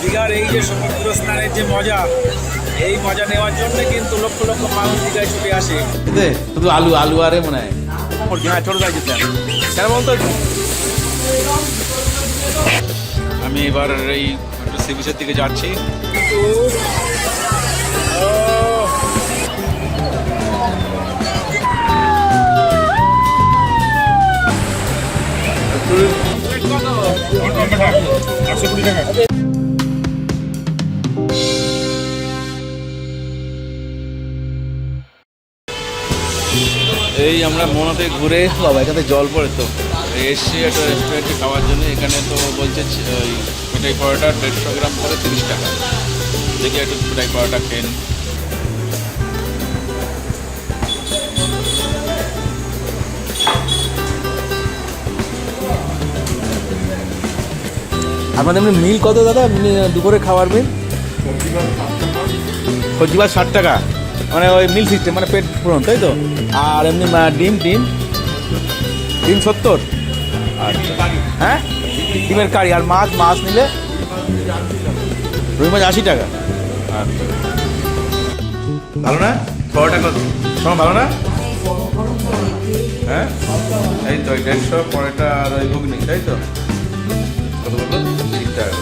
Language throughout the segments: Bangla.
দীঘার এই যে সমুদ্র স্নানের যে মজা এই মজা নেওয়ার জন্য কিন্তু লক্ষ লক্ষ মানুষ দীঘায় ছুটে আসে। শুধু আলু আলু আরে মনে হয়। হ্যাঁ ছোটো সাইজের দেন কেন বলতো? আমি এবার এই একটু সি বিচের দিকে যাচ্ছি। এই আমরা মনাতে ঘুরে বাবা এখানে জল পড়ে তো। এসছি একটা রেস্টুরেন্টে খাওয়ার জন্য এখানে তো বলছে ওই মিঠাই পরোটা দেড়শো গ্রাম করে তিরিশ টাকা। দেখি একটু মিঠাই পরোটা খেয়ে নিই। আপনাদের এমনি মিল কত দাদা? দুপুরে খাওয়ার মিল সবজি ভাত ষাট টাকা? মানে ওই মিল সিস্টেম মানে পেট পূরণ, তাই তো? আর এমনি ডিম ডিম। ডিম সত্তর। আচ্ছা হ্যাঁ? ডিমের কারি আর মাছ মাছ নিলে রুই মাছ আশি টাকা। ভালো না? পরোটা কত? তোমার ভালো না? হ্যাঁ? এই তো দেড়শো, পরোটা আর ওই ঘুগনি, তাই তো? কত বলল? তিরিশ টাকা।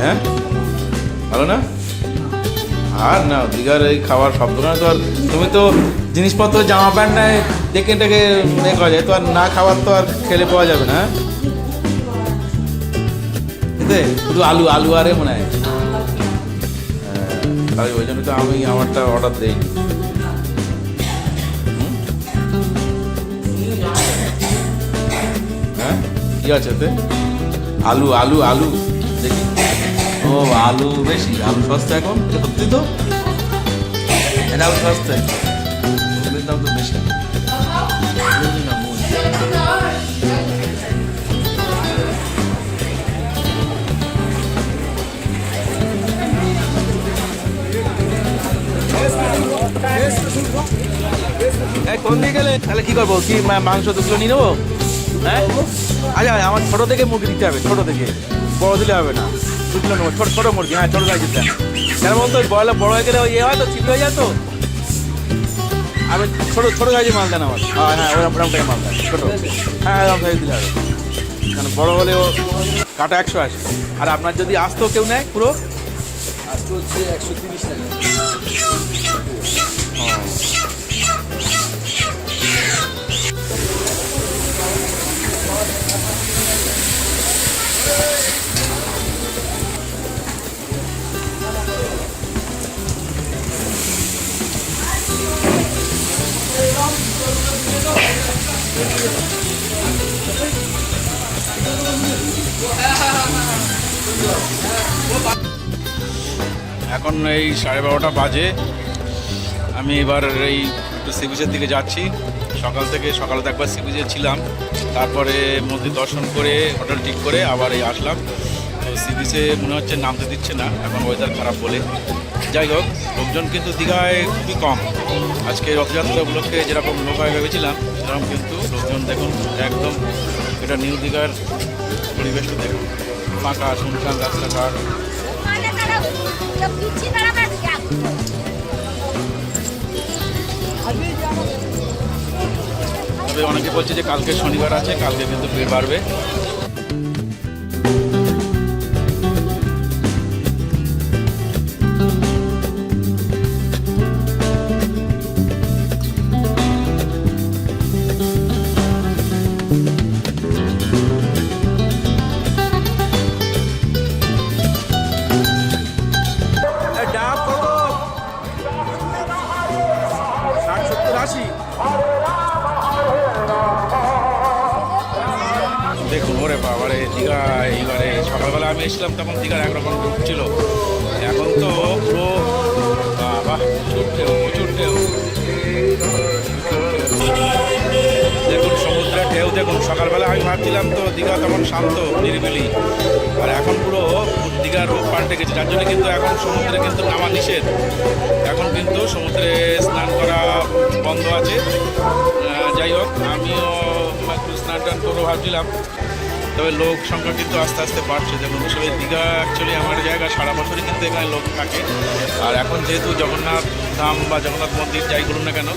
হ্যাঁ? ভালো না? আর না দীঘার এই খাবার সব দোকানে তো আর তুমি তো জিনিসপত্র জামা প্যান্ট নেয় দেখে দেখে এ করা যায়। তো আর না খাবার তো আর খেলে পাওয়া যাবে না হ্যাঁ? এতে শুধু আলু আলু আরে মনে হয়। হ্যাঁ, তাই ওই জন্য তো আমি আমারটা অর্ডার হুম? হ্যাঁ কি আছে এতে? আলু আলু আলু। ও আলু বেশি, আলু সস্তা এখন সত্যি তো এটা আলু সস্তা দাম তো বেশি। কোন দিকে গেলে? তাহলে কি করব? কি মাংস দুগুলো নিয়ে নেব? হ্যাঁ? আচ্ছা আমার ছোটো থেকে মুরগি দিতে হবে, ছোটো থেকে। বড় দিলে হবে না। দুগুলো নেব ছোট, ছোটো মুরগি হ্যাঁ ছোট সাইজের তার বলতো বড় বড় হয়ে গেলে ওই ইয়ে হয় তো ছিপ হয়ে যায় তো। আমি ছোটো ছোটো সাইজের মাল দেন আমার হ্যাঁ হ্যাঁ ওরকম ওরকম টাইপের মাল দেন ছোটো। হ্যাঁ এরকম সাইজ দিলে হবে। কারণ বড় হলে ও কাটা একশো আসে আর আপনার যদি আসতো কেউ নেয় পুরো? এখন এই সাড়ে বারোটা বাজে। আমি এবার এই একটু সি বিচের দিকে যাচ্ছি। সকাল থেকে সকালে তো একবার সি বিচে ছিলাম। তারপরে মন্দির দর্শন করে হোটেল ঠিক করে আবার এই আসলাম। তো সি বিচে মনে হচ্ছে নামতে দিচ্ছে না, এখন ওয়েদার খারাপ বলে। যাই হোক, লোকজন কিন্তু দীঘায় খুবই কম। আজকে রথযাত্রা উপলক্ষে যেরকম লোক হয় ভেবেছিলাম, সেরকম কিন্তু লোকজন দেখুন, একদম এটা নিউ দীঘার পরিবেশটা দেখুন। ফাঁকা, শুনশান, রাস্তাঘাট। অনেকে বলছে যে কালকে শনিবার আছে কালকে কিন্তু ভিড় বাড়বে। ষাট দেখুন, ওরে বাবারে, দীঘা, এইবারে সকালবেলা আমি এসেছিলাম, তখন দীঘার একরকম রূপ ছিল। এখন তো পুরো বাবা প্রচুর ঢেউ প্রচুর ঢেউ দেখুন, সমুদ্রের ঢেউ, দেখুন, সকালবেলা আমি ভাবছিলাম তো দীঘা তখন শান্ত, নিরিবিলি। আর এখন পুরো দীঘার রূপ পাল্টে গেছে, যার জন্য কিন্তু এখন সমুদ্রে কিন্তু নামা নিষেধ। এখন কিন্তু সমুদ্রে স্নান করা বন্ধ আছে। যাই হোক, আমিও একটু স্নান টান করব ভাবছিলাম। তবে লোক সংখ্যা কিন্তু আস্তে আস্তে বাড়ছে। দেখুন আসলে দীঘা অ্যাকচুয়ালি আমার জায়গা, সারা বছরই কিন্তু এখানে লোক থাকে। আর এখন যেহেতু জগন্নাথ ধাম বা জগন্নাথ মন্দির যাই করুন না কেন,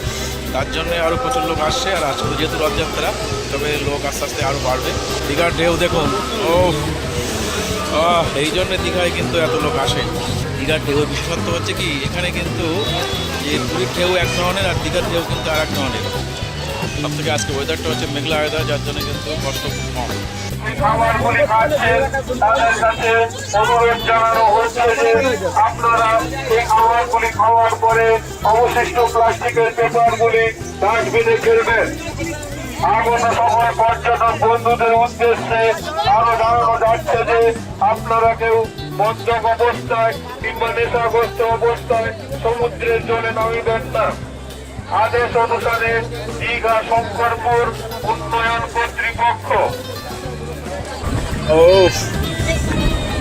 তার জন্য আরও প্রচুর লোক আসছে। আর আজকে যেহেতু রথযাত্রা, তবে লোক আস্তে আস্তে আরও বাড়বে। দীঘার ঢেউ দেখুন ও এই জন্য দীঘায় কিন্তু এত লোক আসে। দীঘার ঢেউ বিশেষত্ব হচ্ছে কি, এখানে কিন্তু যে পুরীর ঢেউ এক ধরনের আর দীঘার ঢেউ কিন্তু আর এক ধরনের। সব থেকে আজকে ওয়েদারটা হচ্ছে মেঘলা ওয়েদার যার জন্য কিন্তু কষ্ট কম। খাবারগুলি তাদের কাছে আপনারা এই খাওয়ার পরে অবশিষ্ট প্লাস্টিকের পেপারগুলি পর্যটক বন্ধুদের উদ্দেশ্যে আরও জানানো যাচ্ছে যে আপনারা কেউ মদ্যপ অবস্থায় কিংবা নেশাগ্রস্ত অবস্থায় সমুদ্রের জলে নামিবেন না। আদেশ অনুসারে দীঘা শঙ্করপুর উন্নয়ন কর্তৃপক্ষ।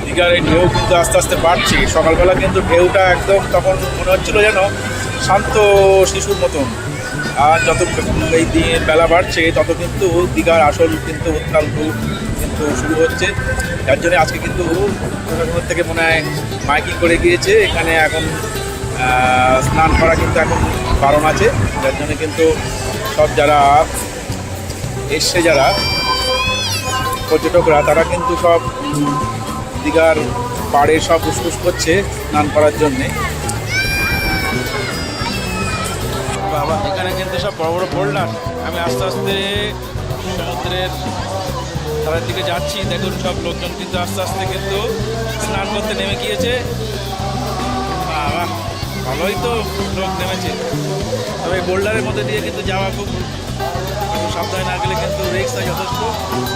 দীঘার এই ঢেউ কিন্তু আস্তে আস্তে বাড়ছে। সকালবেলা কিন্তু ঢেউটা একদম তখন মনে হচ্ছিল যেন শান্ত শিশুর মতন। আর যত এই দিয়ে বেলা বাড়ছে, তত কিন্তু দীঘার আসল কিন্তু উত্তাল কিন্তু শুরু হচ্ছে। যার জন্য আজকে কিন্তু প্রশাসনের থেকে মনে হয় মাইকিং করে গিয়েছে। এখানে এখন স্নান করা কিন্তু এখন বারণ আছে। যার জন্য কিন্তু সব যারা এসছে যারা, পর্যটকরা, তারা কিন্তু সব দীঘার পাড়ে সব উসকুস করছে স্নান করার জন্যে। বাবা এখানে কিন্তু সব বড় বড় বোল্ডার। আমি আস্তে আস্তে সমুদ্রের ধারের দিকে যাচ্ছি। দেখুন সব লোকজন কিন্তু আস্তে আস্তে কিন্তু স্নান করতে নেমে গিয়েছে। ভালোই তো লোক নেমেছে। তবে বোল্ডারের মধ্যে দিয়ে কিন্তু যাওয়া খুব সাবধানে না গেলে কিন্তু রিক্স হয় যথেষ্ট।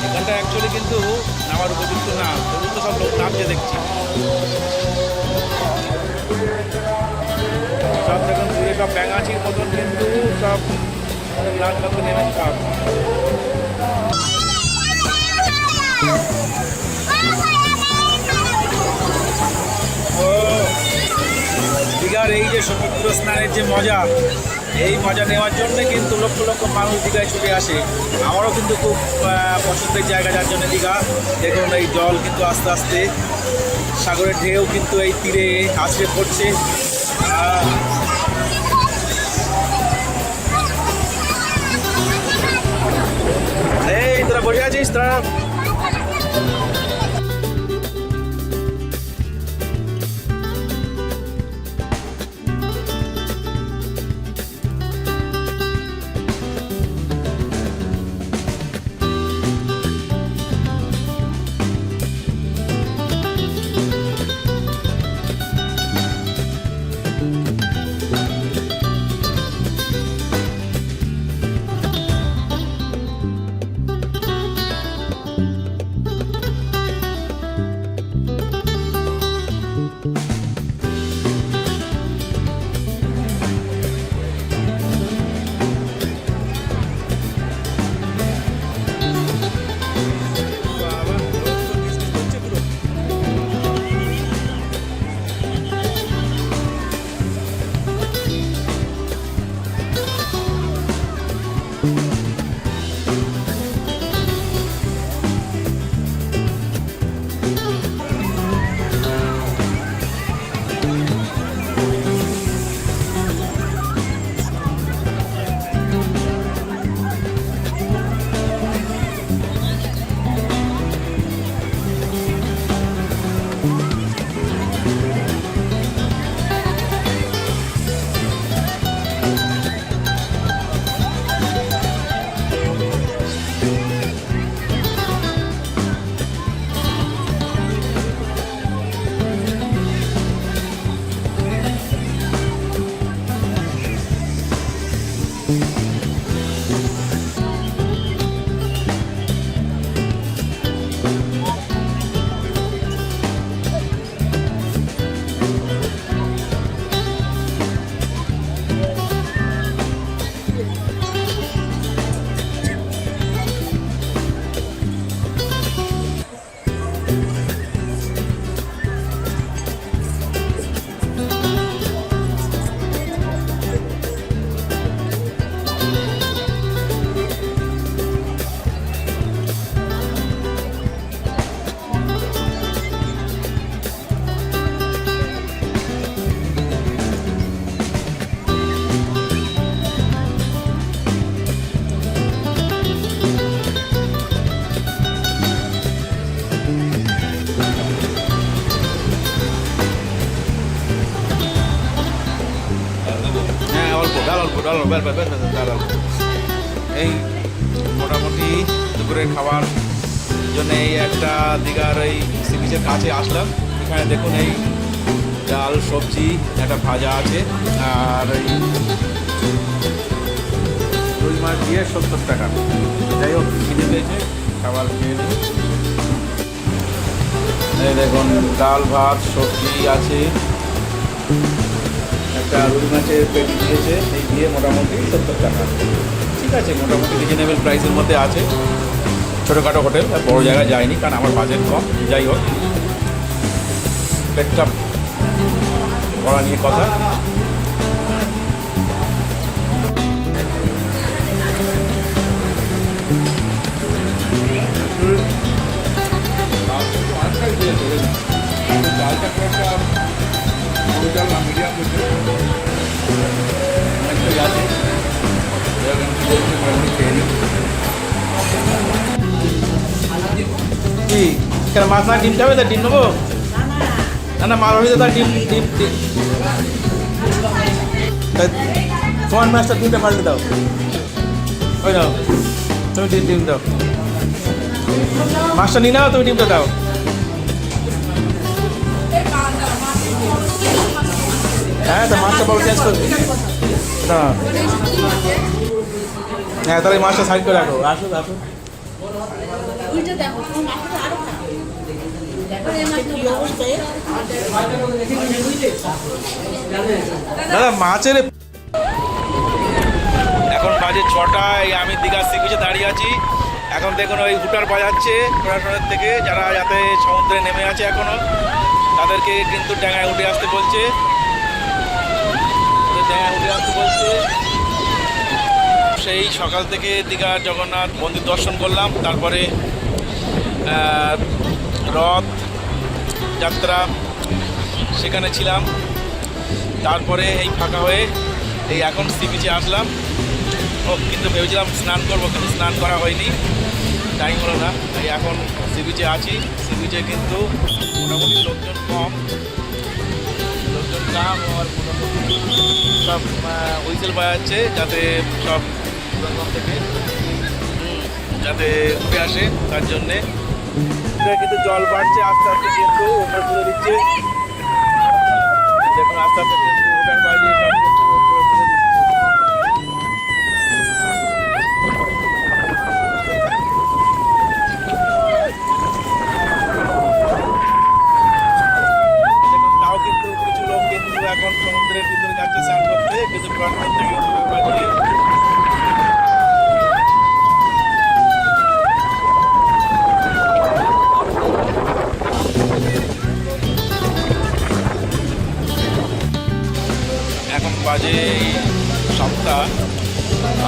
এখানটা অ্যাকচুয়ালি কিন্তু নামার উপযুক্ত না। তবু তো সব লোক নামছে দেখছি। সব দেখুন দূরে সব ব্যাঙাচির মতন কিন্তু সব লাল সব দীঘার এই যে সমুদ্র স্নানের যে মজা, এই মজা নেওয়ার জন্য কিন্তু লক্ষ লক্ষ মানুষ দীঘায় ছুটে আসে। আমারও কিন্তু খুব পছন্দের জায়গা যার জন্য দীঘা। দেখুন এই জল কিন্তু আস্তে আস্তে, সাগরের ঢেউ কিন্তু এই তীরে আছড়ে পড়ছে। আহ, এই তোরা ডাল বের বের বের ডাল এই মোটামুটি দুপুরের খাবার জন্য এই একটা দীঘার এই সি বিচের কাছে আসলাম। এখানে দেখুন এই ডাল, সবজি, একটা ভাজা আছে, আর এই রুই মাছ দিয়ে সত্তর টাকা। যাই হোক কিনে পেয়েছে, খাবার খেয়ে এই দেখুন, ডাল, ভাত, সবজি আছে। একটা রুই মাছের পেটি দিয়েছে এই দিয়ে মোটামুটি সত্তর টাকা। ঠিক আছে, মোটামুটি রিজনেবল প্রাইসের মধ্যে আছে। ছোটোখাটো হোটেল, আর বড়ো জায়গায় যায়নি কারণ আমার বাজেট কম, যাই হোক। পেটটা ভরা নিয়ে কথা। মিডিয়াম কেন মাছ না ডিম খাবে তা ডিম নেব? না না, মাছ হলে তার ডিম ডিম ডিম। তোমার মাছটা ডিমটা পাল্টে দাও। ওই দাও তুমি ডিম ডিম দাও। মাছটা নিয়ে নাও, তুমি ডিমটা দাও। হ্যাঁ তা মাছটা বড় চেঞ্জ করবে না হ্যাঁ তাহলে মাছটা সাইড করে রাখো। আসো আসো। দাদা মাছের এখন বাজে ছটায় আমি দীঘা সি বিচে দাঁড়িয়ে আছি। এখন দেখুন ওই হুটার বাজাচ্ছে প্রশাসনের থেকে, যারা যাতে সমুদ্রে নেমে আছে এখনও, তাদেরকে কিন্তু ডাঙায় উঠে আসতে বলছে। ডাঙায় উঠে আসতে বলছে। সেই সকাল থেকে দীঘা জগন্নাথ মন্দির দর্শন করলাম, তারপরে রথ যাত্রা সেখানে ছিলাম। তারপরে এই ফাঁকা হয়ে এই এখন সি বিচে আসলাম। ও, কিন্তু ভেবেছিলাম স্নান করব, কিন্তু স্নান করা হয়নি। টাইম হলো না, তাই এখন সি বিচে আছি। সি বিচে কিন্তু মোটামুটি লোকজন কম। লোকজন কম আর সব হুইসেল বাজাচ্ছে যাতে সব থেকে যাতে উঠে আসে, তার জন্যে। এটা কিন্তু জল বাড়ছে আস্তে আস্তে কিন্তু তুলে দিচ্ছে। দেখুন আস্তে আস্তে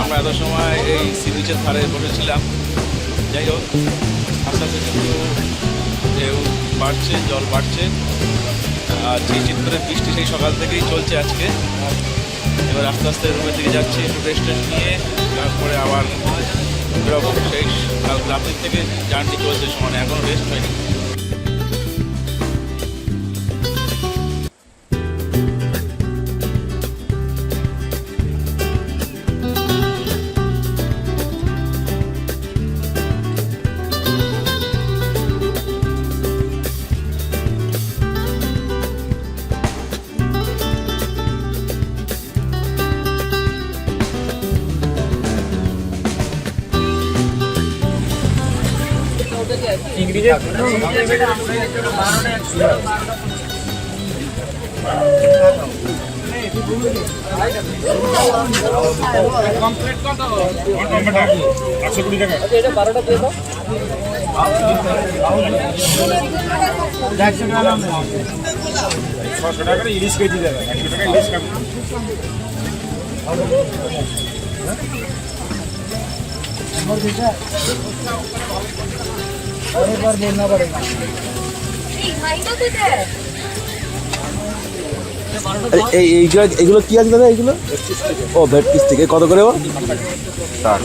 আমরা এত সময় এই সি বিচের ধারে বসেছিলাম। যাই হোক আস্তে আস্তে কিন্তু ঢেউ বাড়ছে, জল বাড়ছে। আর সেই চিত্রে বৃষ্টি সেই সকাল থেকেই চলছে আজকে। এবার আস্তে আস্তে রুমের দিকে যাচ্ছি, একটু রেস্ট নিয়ে, তারপরে আবার সেই কাল রাত্রির থেকে জার্নি চলছে, সমানে এখনও রেস্ট হয়নি। ছশো টাকা ইলিশ কেজি দেবে একশো টাকা ইলিশ খাব এই মাইন্ডও দিতে এই এইগুলো এগুলো কি আছে দাদা এইগুলো? ও ভেট পিস থেকে। কত করে ও? তার